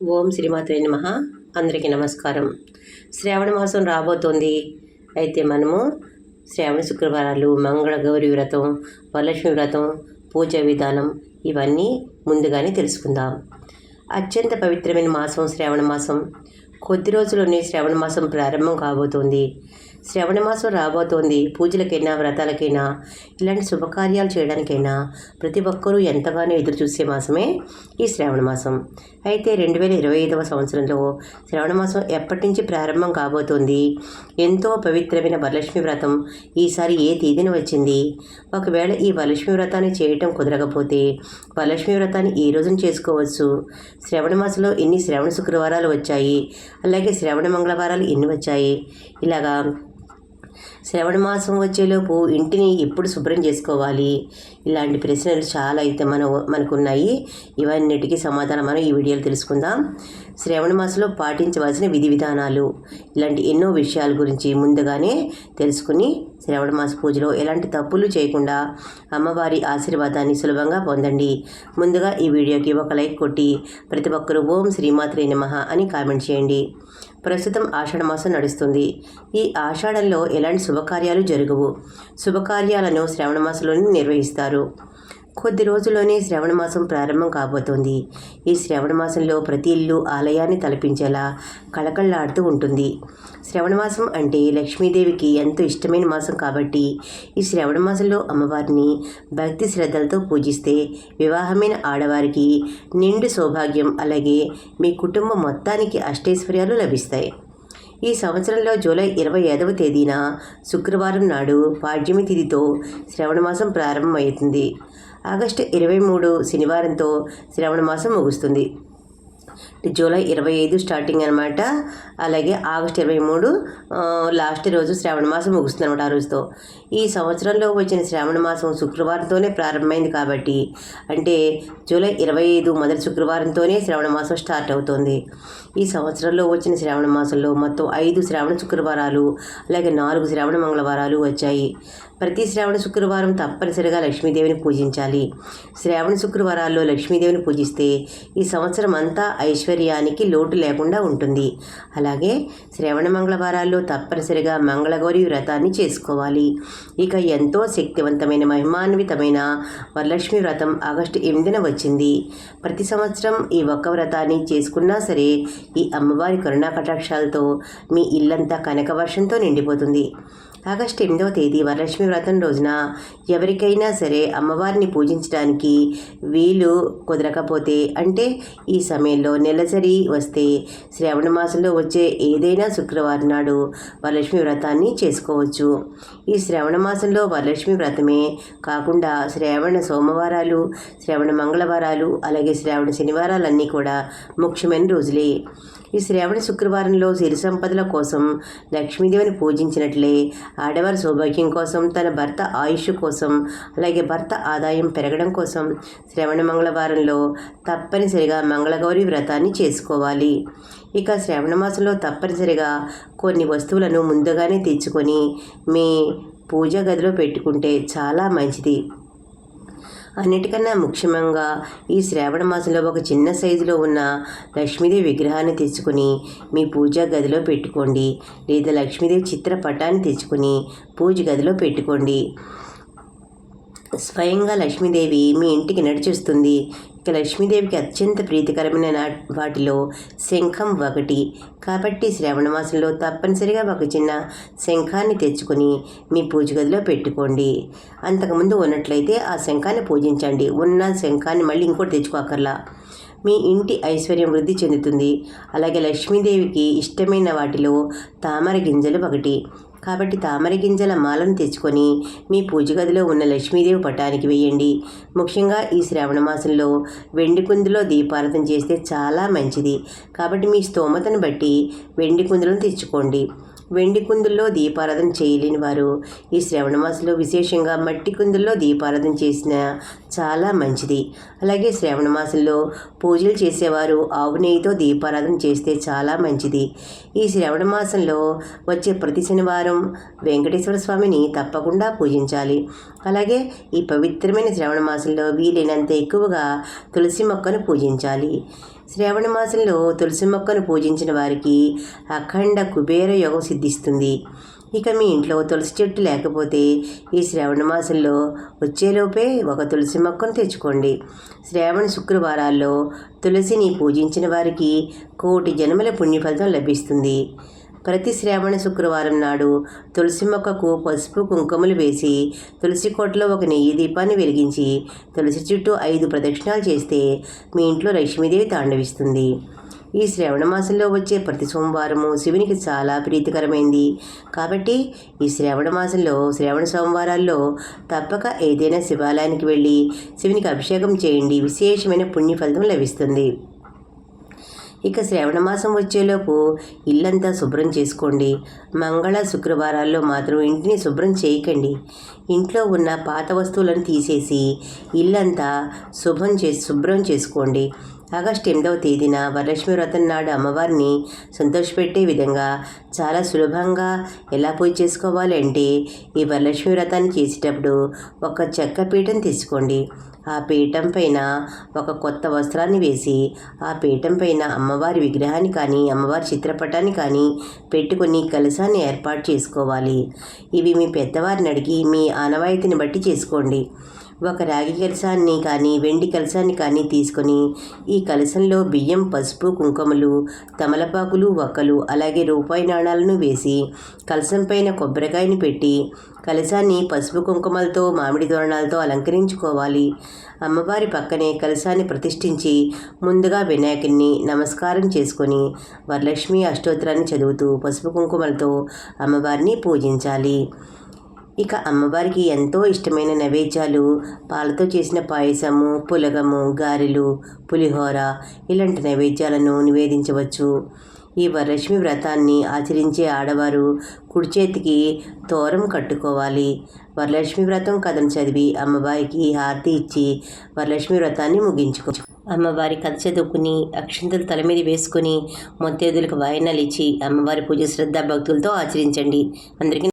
ఓం శ్రీమాత్రే నమ. అందరికీ నమస్కారం. శ్రావణ మాసం రాబోతోంది. అయితే మనము శ్రావణ శుక్రవారాలు మంగళ గౌరి వ్రతం వరలక్ష్మి వ్రతం పూజ విధానం ఇవన్నీ ముందుగానే తెలుసుకుందాం. అత్యంత పవిత్రమైన మాసం శ్రావణ మాసం. కొద్ది రోజుల్లోనే శ్రావణ మాసం ప్రారంభం కాబోతోంది. శ్రవణ మాసం రాబోతోంది. పూజలకైనా వ్రతాలకైనా ఇలాంటి శుభకార్యాలు చేయడానికైనా ప్రతి ఒక్కరూ ఎంతగానో ఎదురు చూసే మాసమే ఈ శ్రావణ మాసం. అయితే రెండు వేల ఇరవై ఐదవ సంవత్సరంలో శ్రావణ మాసం ఎప్పటి నుంచి ప్రారంభం కాబోతోంది? ఎంతో పవిత్రమైన వరలక్ష్మి వ్రతం ఈసారి ఏ తేదీన వచ్చింది? ఒకవేళ ఈ వరలక్ష్మి వ్రతాన్ని చేయటం కుదరకపోతే వరలక్ష్మి వ్రతాన్ని ఈ రోజున చేసుకోవచ్చు? శ్రవణ మాసంలో ఎన్ని శ్రవణ శుక్రవారాలు వచ్చాయి? అలాగే శ్రవణ మంగళవారాలు ఎన్ని వచ్చాయి? ఇలాగా శ్రవణ మాసం వచ్చేలోపు ఇంటిని ఎప్పుడు శుభ్రం చేసుకోవాలి? ఇలాంటి ప్రశ్నలు చాలా అయితే మన మనకున్నాయి. ఇవన్నిటికీ సమాధానం మనం ఈ వీడియోలో తెలుసుకుందాం. శ్రవణ మాసంలో పాటించవలసిన విధి విధానాలు ఇలాంటి ఎన్నో విషయాల గురించి ముందుగానే తెలుసుకుని శ్రవణ మాస పూజలో ఎలాంటి తప్పులు చేయకుండా అమ్మవారి ఆశీర్వాదాన్ని సులభంగా పొందండి. ముందుగా ఈ వీడియోకి ఒక లైక్ కొట్టి ప్రతి ఒక్కరూ ఓం శ్రీమాత్రే నమ అని కామెంట్ చేయండి. ప్రస్తుతం ఆషాఢ మాసం నడుస్తుంది. ఈ ఆషాఢంలో ఎలాంటి శుభకార్యాలు జరగవు. శుభకార్యాలను శ్రవణ మాసంలోనే నిర్వహిస్తారు. కొద్ది రోజుల్లోనే శ్రవణ మాసం ప్రారంభం కాబోతోంది. ఈ శ్రవణ మాసంలో ప్రతి ఇల్లు ఆలయాన్ని తలపించేలా కళకళలాడుతూ ఉంటుంది. శ్రవణ మాసం అంటే లక్ష్మీదేవికి ఎంతో ఇష్టమైన మాసం కాబట్టి ఈ శ్రవణ మాసంలో అమ్మవారిని భక్తి శ్రద్ధలతో పూజిస్తే వివాహమైన ఆడవారికి నిండు సౌభాగ్యం అలాగే మీ కుటుంబం మొత్తానికి అష్టైశ్వర్యాలు లభిస్తాయి. ఈ సంవత్సరంలో జూలై ఇరవై ఐదవ తేదీన శుక్రవారం నాడు పాడ్యమి తిథితో శ్రవణమాసం ప్రారంభమవుతుంది ఆగస్టు ఇరవై మూడు శనివారంతో శ్రవణమాసం ముగుస్తుంది. జూలై ఇరవై ఐదు స్టార్టింగ్ అనమాట అలాగే ఆగస్ట్ ఇరవై మూడు లాస్ట్ రోజు శ్రావణ మాసం ముగుస్తుంది అనమాట ఆ రోజుతో. ఈ సంవత్సరంలో వచ్చిన శ్రావణ మాసం శుక్రవారంతోనే ప్రారంభమైంది కాబట్టి అంటే జూలై ఇరవై ఐదు మొదటి శుక్రవారంతోనే శ్రావణ మాసం స్టార్ట్ అవుతుంది. ఈ సంవత్సరంలో వచ్చిన శ్రావణ మాసంలో మొత్తం ఐదు శ్రావణ శుక్రవారాలు అలాగే నాలుగు శ్రావణ మంగళవారాలు వచ్చాయి. ప్రతి శ్రావణ శుక్రవారం తప్పనిసరిగా లక్ష్మీదేవిని పూజించాలి. శ్రావణ శుక్రవారాల్లో లక్ష్మీదేవిని పూజిస్తే ఈ సంవత్సరం అంతా ఐశ్వర్యానికి లోటు లేకుండా ఉంటుంది. అలాగే శ్రవణ మంగళవారాల్లో తప్పనిసరిగా మంగళగౌరి వ్రతాన్ని చేసుకోవాలి. ఇక ఎంతో శక్తివంతమైన మహిమాన్వితమైన వరలక్ష్మి వ్రతం ఆగస్టు ఎనిమిదిన వచ్చింది. ప్రతి సంవత్సరం ఈ ఒక్క వ్రతాన్ని చేసుకున్నా సరే ఈ అమ్మవారి కరుణా కటాక్షాలతో మీ ఇల్లంతా కనక వర్షంతో నిండిపోతుంది. ఆగస్టు ఎనిమిదవ తేదీ వరలక్ష్మి వ్రతం రోజున ఎవరికైనా సరే అమ్మవారిని పూజించడానికి వీలు కుదరకపోతే అంటే ఈ సమయంలో నెలసరి వస్తే శ్రావణ మాసంలో వచ్చే ఏదైనా శుక్రవారం నాడు వరలక్ష్మి వ్రతాన్ని చేసుకోవచ్చు. ఈ శ్రావణ మాసంలో వరలక్ష్మి వ్రతమే కాకుండా శ్రావణ సోమవారాలు శ్రావణ మంగళవారాలు అలాగే శ్రావణ శనివారాలన్నీ కూడా ముఖ్యమైన రోజులే. ఈ శ్రావణ శుక్రవారంలో సిరి సంపదల కోసం లక్ష్మీదేవిని పూజించినట్లే ఆడవారి సౌభాగ్యం కోసం తన భర్త ఆయుష్ కోసం అలాగే భర్త ఆదాయం పెరగడం కోసం శ్రవణ మంగళవారంలో తప్పనిసరిగా మంగళగౌరి వ్రతాన్ని చేసుకోవాలి. ఇక శ్రావణ మాసంలో తప్పనిసరిగా కొన్ని వస్తువులను ముందుగానే తెచ్చుకొని మీ పూజ గదిలో పెట్టుకుంటే చాలా మంచిది. అన్నిటికన్నా ముఖ్యంగా ఈ శ్రావణ మాసంలో ఒక చిన్న సైజులో ఉన్న లక్ష్మీదేవి విగ్రహాన్ని తెచ్చుకొని మీ పూజా గదిలో పెట్టుకోండి. లేదా లక్ష్మీదేవి చిత్రపటాన్ని తెచ్చుకొని పూజ గదిలో పెట్టుకోండి. స్వయంగా లక్ష్మీదేవి మీ ఇంటికి నడిచిస్తుంది. ఇక లక్ష్మీదేవికి అత్యంత ప్రీతికరమైన వాటిలో శంఖం ఒకటి. కాబట్టి శ్రావణ మాసంలో తప్పనిసరిగా ఒక చిన్న శంఖాన్ని తెచ్చుకొని మీ పూజ గదిలో పెట్టుకోండి. అంతకుముందు ఉన్నట్లయితే ఆ శంఖాన్ని పూజించండి. ఉన్న శంఖాన్ని మళ్ళీ ఇంకోటి తెచ్చుకోకర్లా. మీ ఇంటి ఐశ్వర్యం వృద్ధి చెందుతుంది. అలాగే లక్ష్మీదేవికి ఇష్టమైన వాటిలో తామర గింజలు ఒకటి. కాబట్టి తామర గింజల మాలను తెచ్చుకొని మీ పూజ గదిలో ఉన్న లక్ష్మీదేవి పటానికి వేయండి. ముఖ్యంగా ఈ శ్రావణ మాసంలో వెండి కుందులో దీపారాధన చేస్తే చాలా మంచిది. కాబట్టి మీ స్తోమతను బట్టి వెండి కుందులను తెచ్చుకోండి. వెండి కుందుల్లో దీపారాధన చేయలేని వారు. ఈ శ్రవణ మాసంలో విశేషంగా మట్టి కుందుల్లో దీపారాధన చేసిన చాలా మంచిది. అలాగే శ్రావణ మాసంలో పూజలు చేసేవారు ఆవు నెయ్యితో దీపారాధన చేస్తే చాలా మంచిది. ఈ శ్రవణ మాసంలో వచ్చే ప్రతి శనివారం వెంకటేశ్వర స్వామిని తప్పకుండా పూజించాలి. అలాగే ఈ పవిత్రమైన శ్రవణ మాసంలో వీలైనంత ఎక్కువగా తులసి మొక్కను పూజించాలి. శ్రావణ మాసంలో తులసి మొక్కను పూజించిన వారికి అఖండ కుబేర యోగం సిద్ధిస్తుంది. ఇక మీ ఇంట్లో తులసి చెట్టు లేకపోతే ఈ శ్రావణ మాసంలో వచ్చేలోపే ఒక తులసి మొక్కను తెచ్చుకోండి. శ్రావణ శుక్రవారాల్లో తులసిని పూజించిన వారికి కోటి జన్మల పుణ్యఫలితం లభిస్తుంది. ప్రతి శ్రావణ శుక్రవారం నాడు తులసి మొక్కకు పసుపు కుంకుమలు వేసి తులసి కోటలో ఒక నెయ్యి దీపాన్ని వెలిగించి తులసి చుట్టూ ఐదు ప్రదక్షిణాలు చేస్తే మీ ఇంట్లో లక్ష్మీదేవి తాండవిస్తుంది. ఈ శ్రావణ మాసంలో వచ్చే ప్రతి సోమవారము శివునికి చాలా ప్రీతికరమైంది. కాబట్టి ఈ శ్రావణ మాసంలో శ్రావణ సోమవారాల్లో తప్పక ఏదైనా శివాలయానికి వెళ్ళి శివునికి అభిషేకం చేయండి. విశేషమైన పుణ్య ఫలితం లభిస్తుంది. ఇక శ్రావణ మాసం వచ్చేలోపు ఇల్లంతా శుభ్రం చేసుకోండి. మంగళ శుక్రవారాల్లో మాత్రం ఇంటిని శుభ్రం చేయకండి. ఇంట్లో ఉన్న పాత వస్తువులను తీసేసి ఇల్లంతా శుభ్రం చే శుభ్రం చేసుకోండి. ఆగస్టు ఎనిమిదవ తేదీన వరలక్ష్మి వ్రతం నాడు అమ్మవారిని సంతోషపెట్టే విధంగా చాలా సులభంగా ఎలా పూజ చేసుకోవాలంటే ఈ వరలక్ష్మి వ్రతాన్ని చేసేటప్పుడు ఒక చెక్క పీఠను తీసుకోండి ఆ పీఠం పైన ఒక కొత్త వస్త్రాన్ని వేసి ఆ పీఠం పైన అమ్మవారి విగ్రహాన్ని కానీ అమ్మవారి చిత్రపటాన్ని కానీ పెట్టుకుని కలశాన్ని ఏర్పాటు చేసుకోవాలి. ఇవి మీ పెద్దవారిని అడిగి మీ ఆనవాయితీని బట్టి చేసుకోండి. ఒక రాగి కలశాన్ని కానీ వెండి కలశాన్ని కానీ తీసుకొని ఈ కలశంలో బియ్యం పసుపు కుంకుమలు తమలపాకులు వక్కలు అలాగే రూపాయి నాణాలను వేసి కలశం పైన కొబ్బరికాయని పెట్టి కలశాన్ని పసుపు కుంకుమలతో మామిడి తోరణాలతో అలంకరించుకోవాలి. అమ్మవారి పక్కనే కలశాన్ని ప్రతిష్ఠించి ముందుగా వినాయకుడిని నమస్కారం చేసుకొని వరలక్ష్మి అష్టోత్తరాన్ని చదువుతూ పసుపు కుంకుమలతో అమ్మవారిని పూజించాలి. ఇక అమ్మవారికి ఎంతో ఇష్టమైన నైవేద్యాలు పాలతో చేసిన పాయసము పులగము గారెలు పులిహోర ఇలాంటి నైవేద్యాలను నివేదించవచ్చు. ఈ వరలక్ష్మి వ్రతాన్ని ఆచరించే ఆడవారు కుడి చేతికి తోరం కట్టుకోవాలి. వరలక్ష్మి వ్రతం కథను చదివి అమ్మవారికి హారతి ఇచ్చి వరలక్ష్మి వ్రతాన్ని ముగించుకోవచ్చు అమ్మవారి కథ చదువుకుని అక్షంతలు తల మీద వేసుకుని మొత్తేదులకు వాయనాలు ఇచ్చి అమ్మవారి పూజ శ్రద్ధ భక్తులతో ఆచరించండి. అందరికీ